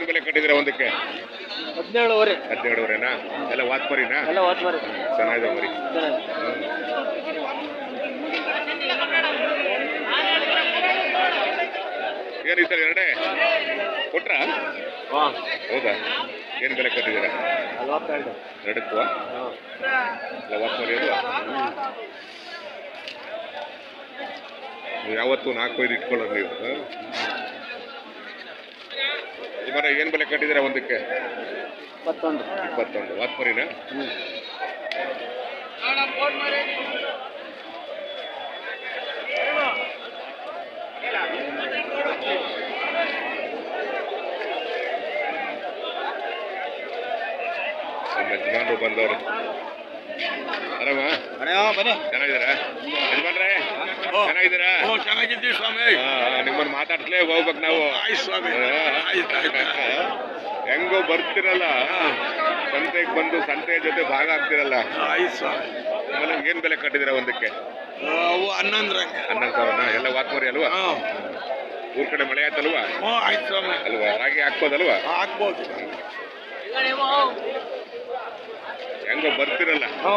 ಏನ್ ಬೆಲೆ ಕಟ್ಟಿದಿರ ಒಂದಕ್ಕೆ? ಹದಿನೇಳುವರೆ. ಹದಿನೇಳುವರೆನಾ? ಎಲ್ಲ ವಾತ್ಮರಿನಾ ಎಲ್ಲ ಮಾಡಿ ಚೆನ್ನಾಗಿದೆ ಮರಿ. ಏನು ಈ ಸಲ ಎರಡೇ? ಕೊಟ್ರ? ಹಾಂ. ಹೌದಾ? ಏನು ಬೆಲೆ ಕಟ್ಟಿದ್ದೀರಾ? ಎರಡಕ್ಕೂ ಎಲ್ಲ ವಾತ್ಮರಿ ನೀವು ಯಾವತ್ತೂ ನಾಲ್ಕು ಐದು ಇಟ್ಕೊಳ್ಳೋದು ನೀವು ಮರ ಏನು ಬೆಲೆ ಕಟ್ಟಿದ್ದೀರಾ ಒಂದಕ್ಕೆ? ಇಪ್ಪತ್ತೊಂದು. ಇಪ್ಪತ್ತೊಂದು. ವಾತ್ಮರಿನಾ ಯಜಮಾನ್ರು ಬಂದವರು. ಆರಾಮ ಬನ್ನಿ. ಚೆನ್ನಾಗಿದ್ದೀರಾ? ಯಜಮಾನ್ರೆ? ಚೆನ್ನಾಗಿದ್ದೀರಾ? ಓ ಚೆನ್ನಾಗಿದ್ದೀವಿ ಸ್ವಾಮಿ. ನಿಮ್ಮನ್ನ ಮಾತಾಡ್ಸ್ಲೇ ಹೋಗ್ಬೇಕು ನಾವು. ಆಯ್ತು ಸ್ವಾಮಿ. ಆಯ್ತು ಆಯ್ತು. ಹೆಂಗೋ ಬರ್ತಿರಲ್ಲ. ಸಂತೆಗೆ ಬಂದು ಸಂತೆಯ ಜೊತೆ ಭಾಗ ಆಗ್ತಿರಲ್ಲ. ಆಯ್ತು ಸ್ವಾಮಿ. ಆಮೇಲೆ ಏನ್ ಬೆಲೆ ಕಟ್ಟಿದಿರ ಒಂದಕ್ಕೆ? ಅವು ಹನ್ನೊಂದ್ರಂಗೆ ಹನ್ನೊಂದು ಸಾವಿರನ? ಎಲ್ಲ ವಾತ್ಮರಿ ಅಲ್ವಾ? ಊರ್ ಕಡೆ ಮಳೆ ಆಯ್ತಲ್ವಾ? ಹ್ಞೂ ಆಯ್ತು ಸ್ವಾಮಿ. ಅಲ್ವಾ? ರಾಗಿ ಹಾಕ್ಬೋದಲ್ವಾ? ಹಾಕ್ಬೋದು. ಹೆಂಗೋ ಬರ್ತಿರಲ್ಲ. ಹ್ಞೂ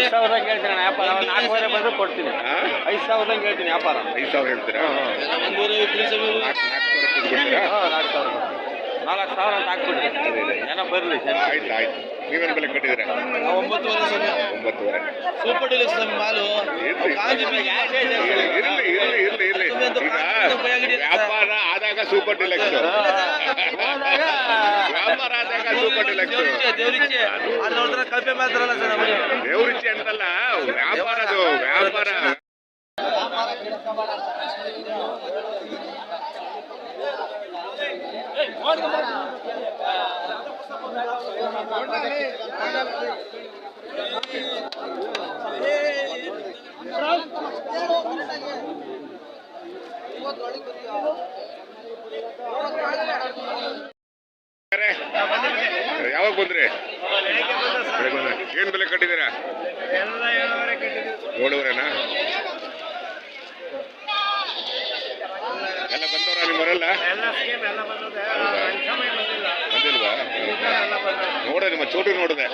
ಐದು ಸಾವಿರದಂಗೆ ಹೇಳ್ತೀನಿ ನಾನು ವ್ಯಾಪಾರ. ನಾಲ್ಕೂವರೆ ಬಂದ್ರೆ ಕೊಡ್ತೀನಿ? ಐದು ಸಾವಿರದಂಗೆ ಹೇಳ್ತೀನಿ ವ್ಯಾಪಾರ. ಐದು ಸಾವಿರ ಹೇಳ್ತೀರಾ? ನಾಲ್ಕು ನಾಲ್ಕು ಸಾವಿರ ಕೊಟ್ಬಿಡ್ತೀರಾ ಹಾಂ ನಾಲ್ಕು ಸಾವಿರ ನಾಲ್ಕು ಸಾವಿರ ಅಂತ ಹಾಕ್ಬಿಡ್ರಿ. ಜನ ಬರಲಿ ಆಯ್ತು ಆಯ್ತು. ನೀವೇನು ಬೆಲೆ ಕಟ್ಟಿದ್ದೀರಾ? ಒಂಬತ್ತುವರೆ ಒಂಬತ್ತುವರೆ. ಸೂಪರ್ ಡಿಲಕ್ಸ್ ಸ್ವಾಮಿ ಮಾಲು. ಇರ್ಲಿ. ಕಾಂಜಿ ಇರಲಿ ಇರಲಿ ಇರ್ಲಿ ಇರ್ಲಿ. ಇರ್ಲಿ ಈಗ ವ್ಯಾಪಾರ ಆದಾಗ ಸೂಪರ್ ಡಿಲಕ್ಸ್ ವ್ಯಾಪಾರ ಆದಾಗ ಸೂಪರ್ ಡಿಲಕ್ಸ್ ದೇವ್ರಿಚ್ಛೆ ಅಲ್ಲಿ ನೋಡಿದ್ರೆ ಕಲ್ಪೆ ಮಾತ್ರಲ್ಲ ಸರ್ ನಮಗೆ. ದೇವ್ರಿಚ್ಚಿ ಅಂತಲ್ಲ ವ್ಯಾಪಾರ ಅದು ವ್ಯಾಪಾರ. ಯಾವಾಗ ಬಂದ್ರಿ? ಬಂದ್ರೆ. ಏನ್ ಬೆಲೆ ಕಟ್ಟಿದ್ದೀರಾ? ಏಳುವರೆನಾ? ಎಲ್ಲ ಬಂದವರ ನಿಮ್ಮವರೆಲ್ಲ ಬಂದಿಲ್ವಾ? ನೋಡ ನಿಮ್ಮ ಚೋಟು ನೋಡಿದೆ.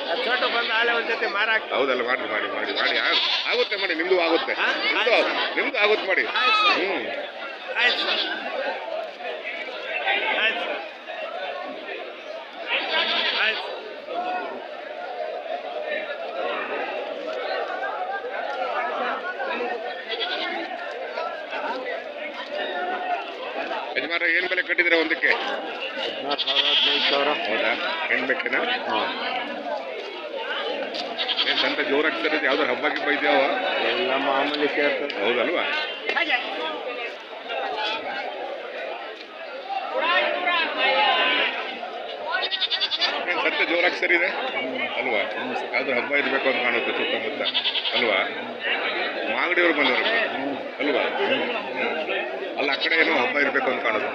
ಹೌದಲ್ಲ, ಮಾಡಿ ಮಾಡಿ ಮಾಡಿ ಮಾಡಿ. ಆಗುತ್ತೆ, ಮಾಡಿ. ನಿಮ್ದು ಆಗುತ್ತೆ. ನಿಮ್ದು ಆಗುತ್ತೆ, ಮಾಡಿ. ಹ್ಮ್ ಆಯ್ತು ಸರ್ ಆಯ್ತು ಸರ್ ಆಯ್ತು ಏನ್ ಬೆಲೆ ಕಟ್ಟಿದ್ರೆ ಒಂದಕ್ಕೆ? ಹದಿನಾರು ಸಾವಿರ ಹದಿನೈದು ಸಾವಿರ ಹೌದಾ ಹೆಣ್ಬೇಕೇನಾ ಸಂತ ಸಂತೆ ಜೋರಾಗ್ತಿರೋದು ಯಾವ್ದಾರು ಹಬ್ಬ ಗಿಬ್ಬ ಇದೆಯಾವ? ಎಲ್ಲ ಮಾಮೂಲಿ ಸೇರ್ತದೆ ಹೌದಲ್ವಾ? ಏನು ಸಂತೆ ಜೋರಾಗಿ ಸರಿ ಇದೆ ಅಲ್ವಾ? ಯಾವ್ದು ಹಬ್ಬ ಇರ್ಬೇಕು ಅಂತ ಕಾಣುತ್ತೆ ಸುತ್ತಮುತ್ತ. ಅಲ್ವಾ? ಮಾಗಡಿಯವ್ರು ಬಂದವರು. ಅಲ್ವಾ? ಅಲ್ಲ ಆ ಕಡೆ ಏನೋ ಹಬ್ಬ ಇರಬೇಕು ಅಂತ ಕಾಣುತ್ತೆ.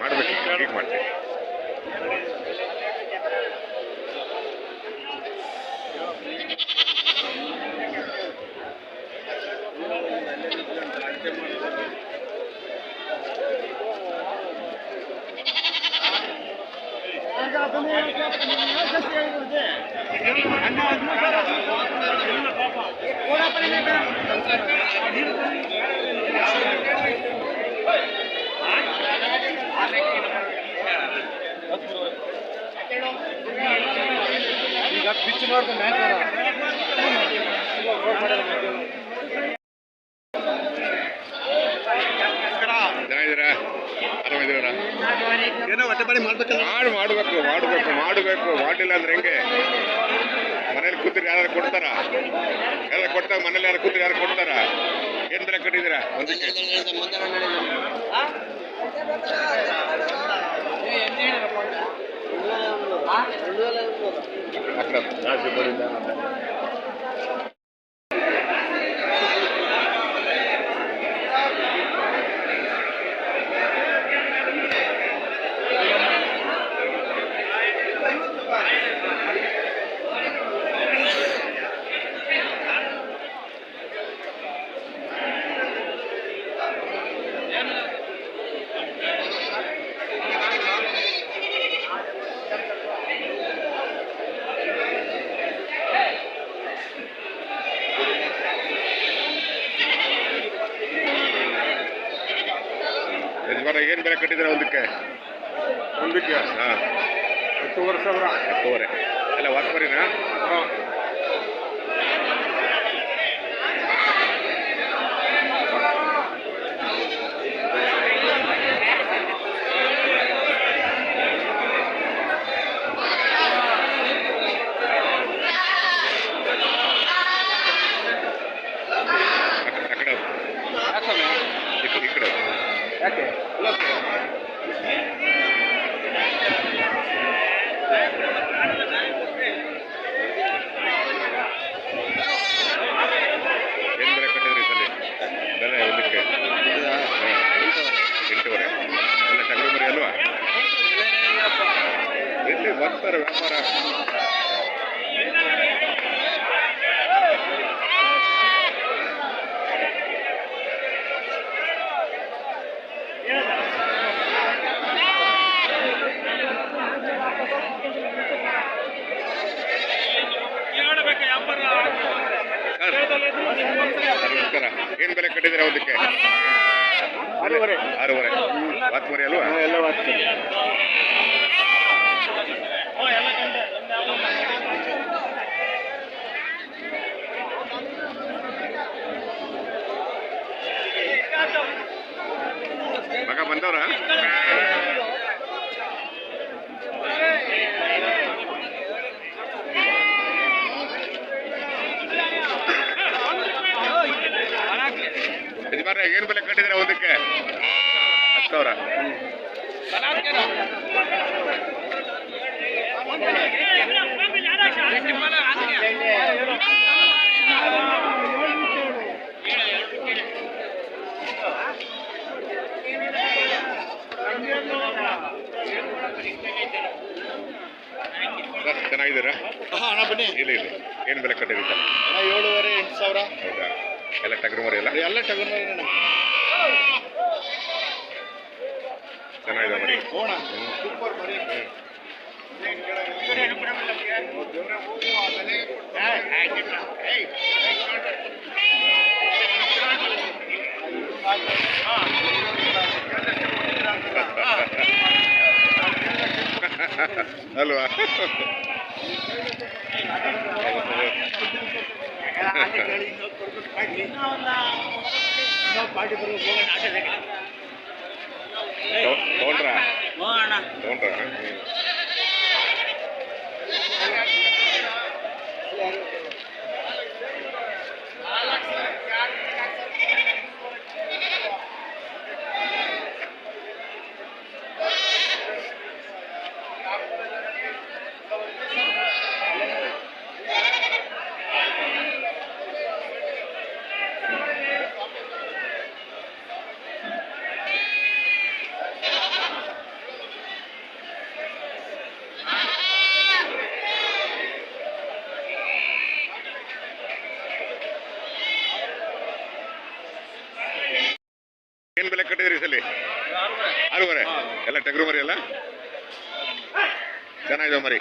ಮಾಡ್ಬೇಕು ಹೀಗೆ ಮಾಡ್ತೀವಿ. ಈಗ ಪಿಚ್ ಮ್ಯಾಚ್ ಏನೋ ಹೊಟ್ಟೆ ಪಾಡಿ ಮಾಡ್ಬೇಕಲ್ಲ. ಮಾಡ್ಬೇಕು ಮಾಡಬೇಕು ಮಾಡಬೇಕು ಮಾಡಬೇಕು. ಮಾಡಿಲ್ಲ ಅಂದ್ರೆ ಹೆಂಗೆ? ಕೊಡ್ತಾರಾ? ಎಲ್ಲ ಕೊಡ್ತಾರ? ಮನೇಲಿ ಯಾರು ಕೂತ್ರೆ ಯಾರು ಕೊಡ್ತಾರ? ಏನ್ ಬೆಲೆ ಕಟ್ಟಿದಿರ ಒಂದಕ್ಕೆ ಅಕ್ರಮ್ ಯಜಮಾನ ಏನ್ ಬೆಲೆ ಕಟ್ಟಿದ್ದೀರಾ ಒಂದಕ್ಕೆ? ಒಂದಕ್ಕೆ? ಹಾ. ಹತ್ತುವರೆ ಸಾವಿರ. ಹತ್ತುವರೆ. ಎಲ್ಲ ವಾಸ್ಪರಿನಾ ಆ ಕಡೆ ಈ ಕಡೆ- ಈ ಕಡೆ ಯಾಕೆ ಏನ್ ಬೆಲೆ ಕಟ್ಟಿದ್ರಿ ಸಲ ಬೆಲೆ ಒಂದಕ್ಕೆ ಹಾ. ಎಂಟೂವರೆ ಎಲ್ಲ ಟಗರು ಮರಿ ಅಲ್ವಾ ಬರ್ತಾರೆ ವ್ಯಾಪಾರ. ನಮಸ್ಕಾರ. ಏನ್ ಬೆಲೆ ಕಟ್ಟಿದ್ರೆ ಒಂದಕ್ಕೆ ಆರೂವರೆ. ಆರೂವರೆ. ಮರಿ ಅಲ್ವಾ ಎಲ್ಲ ವಾಚ್ತಾರೆ ಮಗ ಬಂದವ್ರ ಯಜಮಾನ ಏನ್ ಬೆಲೆ ಕಟ್ಟಿದ್ದೀರಾ ಒಂದಕ್ಕೆ ಹತ್ತು ಸಾವಿರ ಹಾ ಅಣ್ಣ ಬನ್ನಿ. ಇಲ್ಲ ಇಲ್ಲ. ಏನು ಬೆಲೆ ಕಟ್ಟಿದ್ದೀರಿ ಅಣ್ಣ ಏಳುವರೆ ಎಂಟು ಸಾವಿರ. ಹೌದಾ? ಎಲ್ಲ ಟಗರು ಮರಿ ಎಲ್ಲ? ಎಲ್ಲ ಟಗರ್ ಅಣ್ಣ. ಚೆನ್ನಾಗಿದೆ ಮರಿ. ಹೋಣ ಸೂಪರ್ ಮರಿ. ಅಲ್ವಾ? ತಗೊಂಡ್ರಾ ತಗೊಂಡ್ರಾ ಏನ್ ಬೆಲೆ ಕಟ್ಟಿದ್ರಿ ಈ ಸಲ ಆರೂವರೆ ಎಲ್ಲ ಟಗರು ಮರಿ ಎಲ್ಲ? ಚೆನ್ನಾಗಿದೆ ಮರಿ.